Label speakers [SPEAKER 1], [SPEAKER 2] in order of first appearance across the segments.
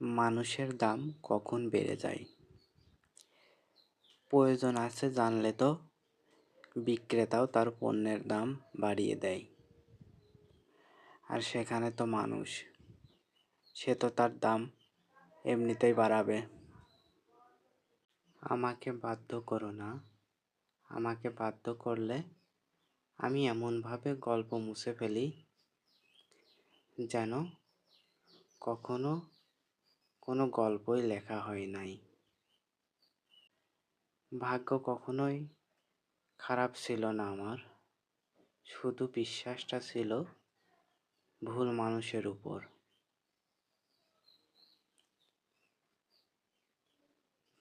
[SPEAKER 1] মানুষের দাম কখন বেড়ে যায়? প্রয়োজন আছে জানলে তো বিক্রেতাও তার পণ্যের দাম বাড়িয়ে দেয়। আর সেখানে তো মানুষ, সে তো তার দাম এমনিতেই বাড়াবে। আমাকে বাধ্য করো না, আমাকে বাধ্য করলে আমি এমনভাবে গল্প মুছে ফেলি যেন কখনো কোনো গল্পই লেখা হয় নাই। ভাগ্য কখনোই খারাপ ছিল না আমার। শুধু বিশ্বাসটা ছিল ভুল মানুষের উপর।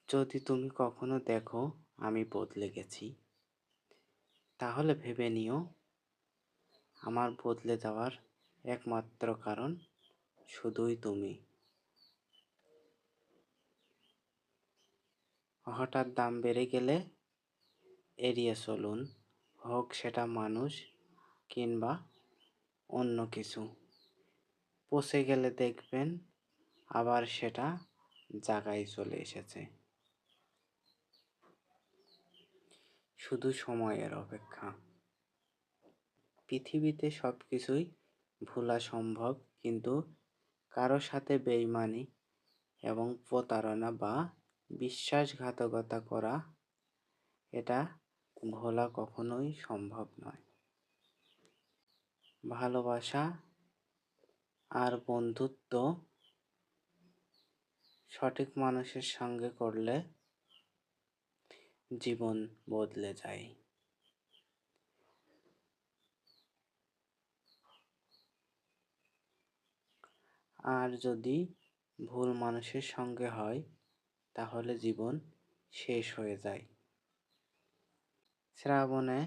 [SPEAKER 1] যদি তুমি কখনো দেখো আমি বদলে গেছি, তাহলে ভেবে নিও আমার বদলে যাওয়ার একমাত্র কারণ শুধুই তুমি। হঠাৎ দাম বেড়ে গেলে এড়িয়ে চলুন, হোক সেটা মানুষ কিংবা অন্য কিছু। পচে গেলে দেখবেন আবার সেটা জায়গায় চলে এসেছে। শুধু সময়ের অপেক্ষা। পৃথিবীতে সব কিছুই ভোলা সম্ভব, কিন্তু কারও সাথে বেইমানি এবং প্রতারণা বা বিশ্বাসঘাতকতা করা এটা ভোলা কখনোই সম্ভব নয়। ভালোবাসা আর বন্ধুত্ব সঠিক মানুষের সঙ্গে করলে জীবন বদলে যায়। আর যদি ভুল মানুষের সঙ্গে হয় তাহলে জীবন শেষ হয়ে যায়। শ্রাবণে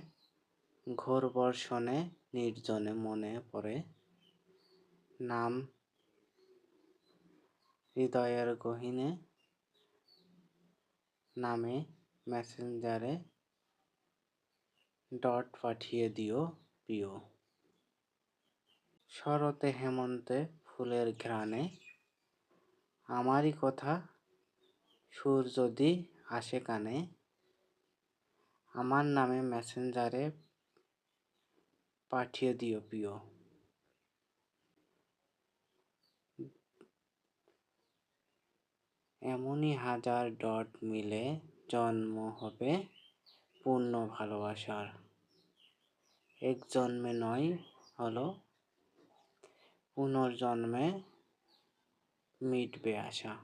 [SPEAKER 1] ঘোর বর্ষণে নির্জনে মনে পড়ে, নাম হৃদয়ের গহিনে, নামে মেসেঞ্জারে ডট পাঠিয়ে দিও প্রিয় শরতে হেমন্তে ফুলের ঘ্রাণে, আমারই কথা সুর যদি আসে কানে, আমার নামে মেসেঞ্জারে পাঠিয়ে দিও প্রিয়। এমনই হাজার ডট মিলে জন্ম হবে পূর্ণ ভালোবাসার। এক জন্মে নয় হলো পুনর্জন্মে মিটবে আশা।